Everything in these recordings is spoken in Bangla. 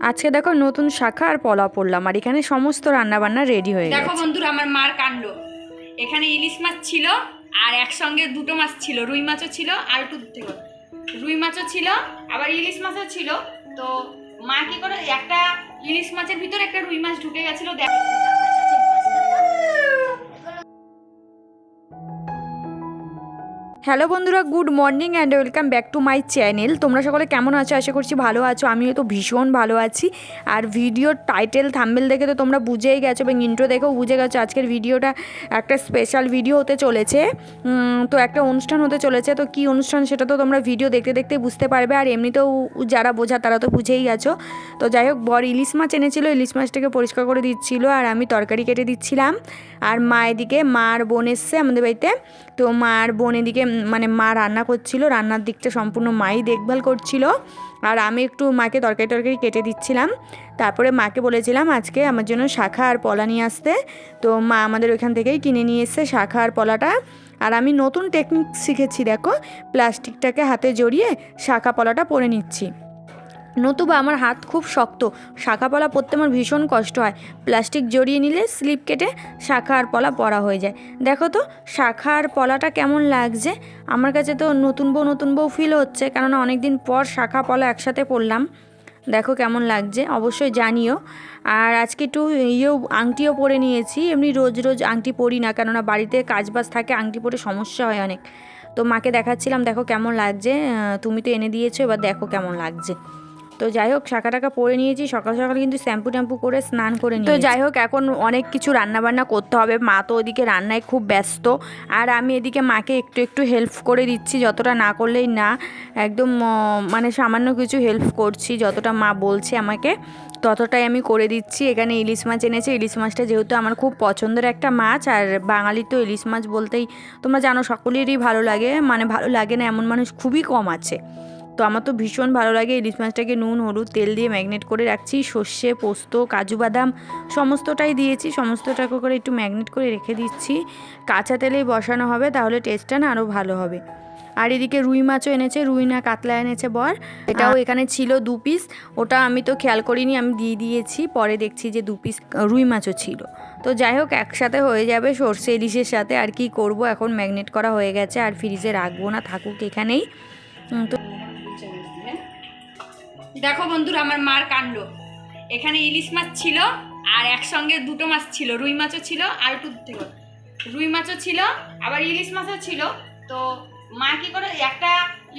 আজকে দেখো নতুন শাখা আর পলা পড়লাম আর এখানে সমস্ত রান্নাবান্না রেডি হয়ে দেখো বন্ধুরা আমার মার কাণ্ড। এখানে ইলিশ মাছ ছিল আর একসঙ্গে দুটো মাছ ছিল রুই মাছও ছিল আর একটু থেকে রুই মাছও ছিল আবার ইলিশ মাছও ছিল। তো মা কি করে একটা ইলিশ মাছের ভিতরে একটা রুই মাছ ঢুকে গেছিল দেখ। হ্যালো বন্ধুরা, good morning and welcome back to my channel তোমরা সকলে কেমন আছো? আশা করছি ভালো আছো। আমিও তো ভীষণ ভালো আছি। আর ভিডিওর টাইটেল থাম্বেল দেখে তো তোমরা বুঝেই গেছো এবং ইন্ট্রো দেখেও বুঝে গেছো আজকের ভিডিওটা একটা স্পেশাল ভিডিও হতে চলেছে। তো একটা অনুষ্ঠান হতে চলেছে। তো কী অনুষ্ঠান সেটা তো তোমরা ভিডিও দেখতে দেখতে বুঝতে পারবে। আর এমনিতেও যারা বোঝা তারা তো বুঝেই গেছো। তো যাই হোক, বর ইলিশ মাছ এনেছিলো। ইলিশ মাছটাকে পরিষ্কার করে দিচ্ছিল আর আমি তরকারি কেটে দিচ্ছিলাম। আর মা এদিকে মার বোন এসছে আমাদের বাড়িতে। তো মার বোন এদিকে মানে মা রান্না করছিল, রান্নার দিকটা সম্পূর্ণ মাই দেখভাল করছিল। আর আমি একটু মাকে তরকারি টরকারি কেটে দিচ্ছিলাম। তারপরে মাকে বলেছিলাম, আজকে আমার জন্য শাখা আর পলা নিয়ে আসতে। তো মা আমাদের ওইখান থেকেই কিনে নিয়ে এসছে শাখা আর পলাটা। আর আমি নতুন টেকনিক শিখেছি, দেখো। প্লাস্টিকটাকে হাতে জড়িয়ে শাখা পলাটা পরে নিচ্ছি। নতুবা আমার হাত খুব শক্ত। শাখা পলা পরতে আমার ভীষণ কষ্ট হয়। প্লাস্টিক জড়িয়ে নিলে স্লিপ কেটে শাখা আর পলা পরা হয়ে যায়। দেখো তো, শাখা আর পলাটা কেমন লাগছে? আমার কাছে তো নতুন বউ নতুন বউ ফিল হচ্ছে, কেননা অনেক দিন পর শাখা, পলা একসাথে পরলাম দেখো কেমন লাগছে, অবশ্যই জানিও। আর আজকে একটু ইয়েও, আংটিও পরে নিয়েছি। এমনি রোজ রোজ আংটি পরি না, কেননা বাড়িতে কাজবাজ থাকে, আংটি পরে সমস্যা হয় অনেক। তো মাকে দেখাচ্ছিলাম, দেখো কেমন লাগছে। তুমি তো এনে দিয়েছ, এবার দেখো কেমন লাগছে। তো যাই হোক শাখা টাকা পরে নিয়েছি। সকাল সকাল কিন্তু শ্যাম্পু ট্যাম্পু করে স্নান করে নিই তো যাই হোক এখন অনেক কিছু রান্না বান্না করতে হবে। মা তো ওদিকে রান্নায় খুব ব্যস্ত। আর আমি এদিকে মাকে একটু একটু হেল্প করে দিচ্ছি যতটা না করলেই না। একদম মানে সামান্য কিছু হেল্প করছি যতটা মা বলছে আমাকে ততটাই আমি করে দিচ্ছি। এখানে ইলিশ মাছ এনেছে। ইলিশ মাছটা যেহেতু আমার খুব পছন্দের একটা মাছ আর বাঙালি তো ইলিশ মাছ বলতেই তোমরা জানো সকলেরই ভালো লাগে। মানে ভালো লাগে না এমন মানুষ খুবই কম আছে। তো আমার তো ভীষণ ভালো লাগে ইলিশ মাছটাকে নুন হলুদ তেল দিয়ে ম্যাগনেট করে রাখছি। সর্ষে পোস্ত কাজু বাদাম সমস্তটাই দিয়েছি সমস্তটাকে করে একটু ম্যাগনেট করে রেখে দিচ্ছি। কাঁচা তেলেই বসানো হবে তাহলে টেস্টটা না আরও ভালো হবে। আর এদিকে রুই মাছও এনেছে রুই না কাতলা এনেছে বর। এটাও এখানে ছিল দু পিস ওটা আমি তো খেয়াল করিনি আমি দিয়ে দিয়েছি। পরে দেখছি যে দু পিস রুই মাছও ছিল। তো যাই হোক একসাথে হয়ে যাবে সর্ষে ইলিশের সাথে আর কি করব? এখন ম্যাগনেট করা হয়ে গেছে আর ফ্রিজে রাখব না থাকুক এখানেই। তো দেখো বন্ধুরা, আমার মার কাণ্ড। এখানে ইলিশ মাছ ছিল, আর একসঙ্গে দুটো মাছ ছিল, রুই মাছও ছিল আর একটু থেকে রুই মাছও ছিল, আবার ইলিশ মাছও ছিল। তো মা কি করে, একটা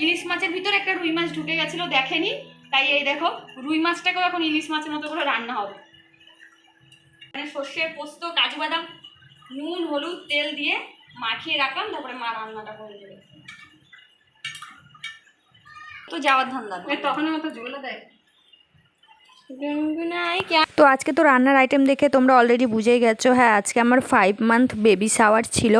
ইলিশ মাছের ভিতরে একটা রুই মাছ ঢুকে গেছিল, দেখেনি? তাই এই দেখো, রুই মাছটাকেও এখন ইলিশ মাছের মতো করে রান্না হবে। মানে সর্ষে পোস্ত, কাজু বাদাম, নুন, হলুদ, তেল দিয়ে মাখিয়ে রাখলাম, তারপরে মা রান্নাটা করে দেবে। তো যাওয়ার ধান্দা তখন মতো ঝোলা দেয়। তো আজকে তো রান্নার আইটেম দেখে তোমরা অলরেডি বুঝেই গেছো। হ্যাঁ আজকে আমার ফাইভ মান্থ বেবি শাওয়ার ছিল।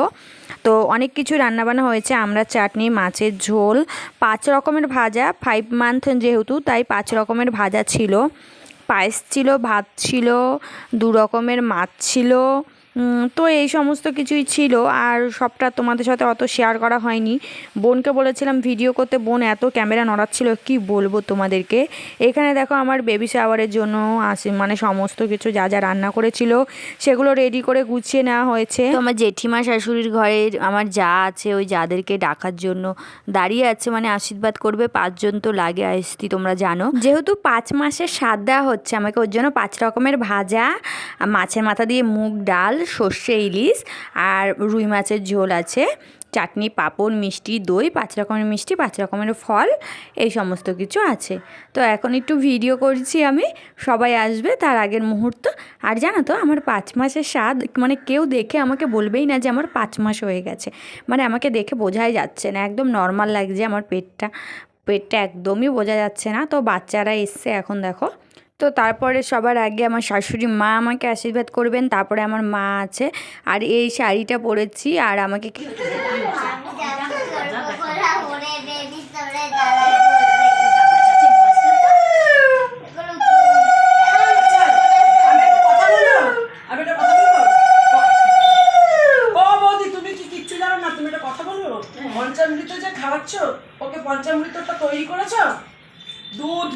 তো অনেক কিছু রান্নাবান্না হয়েছে। আমরা চাটনি মাছের ঝোল পাঁচ রকমের ভাজা। ফাইভ মান্থ যেহেতু তাই পাঁচ রকমের ভাজা ছিল। পায়েস ছিল ভাত ছিল দু রকমের মাছ ছিল। তো এই সমস্ত কিছুই ছিল আর সবটা তোমাদের সাথে অত শেয়ার করা হয়নি। বোনকে বলেছিলাম ভিডিও করতে, বোন এত ক্যামেরা নড়াচ্ছিল, কি বলব তোমাদেরকে? এখানে দেখো আমার বেবি শাওয়ারের জন্য আসে মানে সমস্ত কিছু যা যা রান্না করেছিল, সেগুলো রেডি করে গুছিয়ে নেওয়া হয়েছে। তো আমার জেঠিমা শাশুড়ির ঘরের আমার যা আছে, ওই যাদেরকে ডাকার জন্য দাঁড়িয়ে আছে মানে আশীর্বাদ করবে, পাঁচজন তো লাগে আসতি তোমরা জানো। যেহেতু পাঁচ মাসের স্বাদ দেওয়া হচ্ছে, আমাকে ওর জন্য পাঁচ রকমের ভাজা, মাছের মাথা দিয়ে মুগ ডাল সর্ষে ইলিশ আর রুই মাছের ঝোল আছে। চাটনি, পাঁপড়, মিষ্টি, দই, পাঁচ রকমের মিষ্টি, পাঁচ রকমের ফল, এই সমস্ত কিছু আছে। তো এখন একটু ভিডিও করছি আমি, সবাই আসবে তার আগের মুহূর্ত। আর জানো তো, আমার পাঁচ মাসের স্বাদ মানে কেউ দেখে আমাকে বলবেই না যে আমার পাঁচ মাস হয়ে গেছে। মানে আমাকে দেখে বোঝাই যাচ্ছে না, একদম নর্মাল লাগছে আমার পেটটা। পেটটা একদমই বোঝা যাচ্ছে না। তো বাচ্চারা এসছে এখন, দেখো। তো তারপরে সবার আগে আমার শাশুড়ি মা আমাকে আশীর্বাদ করবেন, তারপরে আমার মা আছে। আর এই শাড়িটা পরেছি আর আমাকে পঞ্চামৃত যে খাওয়াচ্ছ, ওকে পঞ্চামৃতটা তৈরি করেছ? দুধ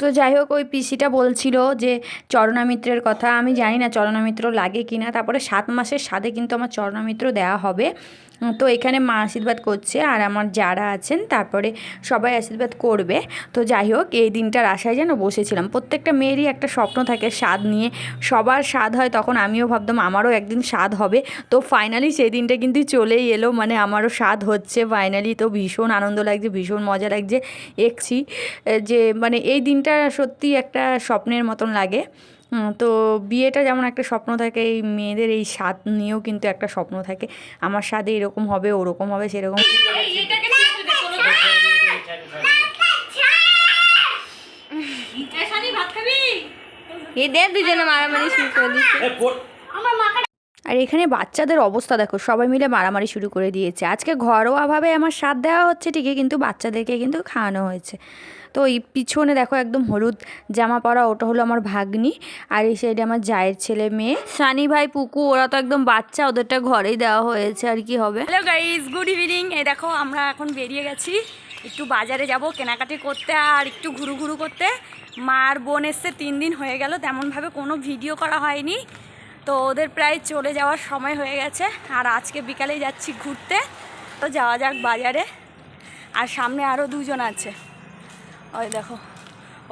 তো যাই হোক, ওই পিসিটা বলছিল যে চরণামিত্রের কথা। আমি জানি না চরণামিত্র লাগে কি না তারপরে সাত মাসের সাথে কিন্তু আমার চরণামিত্র দেওয়া হবে। তো এখানে মা আশীর্বাদ করছে আর আমার যারা আছেন, তারপরে সবাই আশীর্বাদ করবে। তো যাই হোক, এই দিনটার আশায় যেন বসেছিলাম। প্রত্যেকটা মেয়েরই একটা স্বপ্ন থাকে, স্বাদ নিয়ে। সবার স্বাদ হয় তখন আমিও ভাবতাম, আমারও একদিন স্বাদ হবে। তো ফাইনালি সেই দিনটা কিন্তু চলেই এলো মানে আমারও স্বাদ হচ্ছে ফাইনালি তো ভীষণ আনন্দ লাগছে, ভীষণ মজা লাগছে। একছি যে মানে এই দিনটা সত্যি একটা স্বপ্নের মতন লাগে। তো বিয়েটা যেমন একটা স্বপ্ন থাকে এই মেয়েদের এই স্বাদ নিয়েও কিন্তু একটা স্বপ্ন থাকে। আমার স্বাদে এরকম হবে ওরকম হবে সেরকম এই দেখ দুজনে মারামারি শুরু করে দিচ্ছে। আর এখানে বাচ্চাদের অবস্থা দেখো, সবাই মিলে মারামারি শুরু করে দিয়েছে। আজকে ঘরোয়াভাবে আমার স্বাদ দেওয়া হচ্ছে ঠিকই, কিন্তু বাচ্চাদেরকে কিন্তু খাওয়ানো হয়েছে। তো এই পিছনে দেখো একদম হলুদ জামা পরা, ওটা হলো আমার ভাগ্নি আর এই সাইডে আমার জায়ের ছেলে মেয়ে। সানি ভাই, পুকু, ওরা তো একদম বাচ্চা, ওদেরটা ঘরেই দেওয়া হয়েছে আর কি হবে। হ্যালো গাইজ গুড ইভিনিং এই দেখো, আমরা এখন বেরিয়ে গেছি। একটু বাজারে যাব, কেনাকাটি করতে আর একটু ঘুরু ঘুরু করতে। মার বোন এসছে, তিন দিন হয়ে গেল, তেমনভাবে কোনো ভিডিও করা হয়নি। তো ওদের প্রায় চলে যাওয়ার সময় হয়ে গেছে। আর আজকে বিকালেই যাচ্ছি ঘুরতে। তো যাওয়া যাক বাজারে। আর সামনে আরও দুজন আছে। ওই দেখো,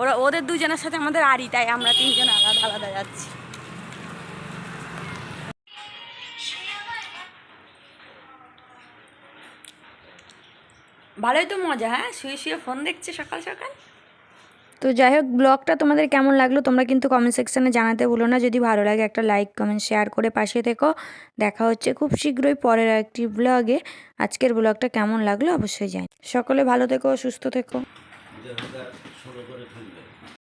ওরা, ওদের দুজনের সাথে আমাদের আড়ি, তাই আমরা তিনজন আলাদা আলাদা যাচ্ছি। ভালোই তো মজা হ্যাঁ? শুয়ে শুয়ে ফোন দেখছে সকাল সকাল? তো যাই হোক ব্লগটা তোমাদের কেমন লাগল তোমরা কিন্তু কমেন্ট সেকশানে জানাতে ভুলো না। যদি ভালো লাগে একটা লাইক কমেন্ট শেয়ার করে পাশে থেকো। দেখা হচ্ছে খুব শীঘ্রই পরের একটি ব্লগে আজকের ব্লগটা কেমন লাগল অবশ্যই জানি। সকলে ভালো থেকো, সুস্থ থেকো।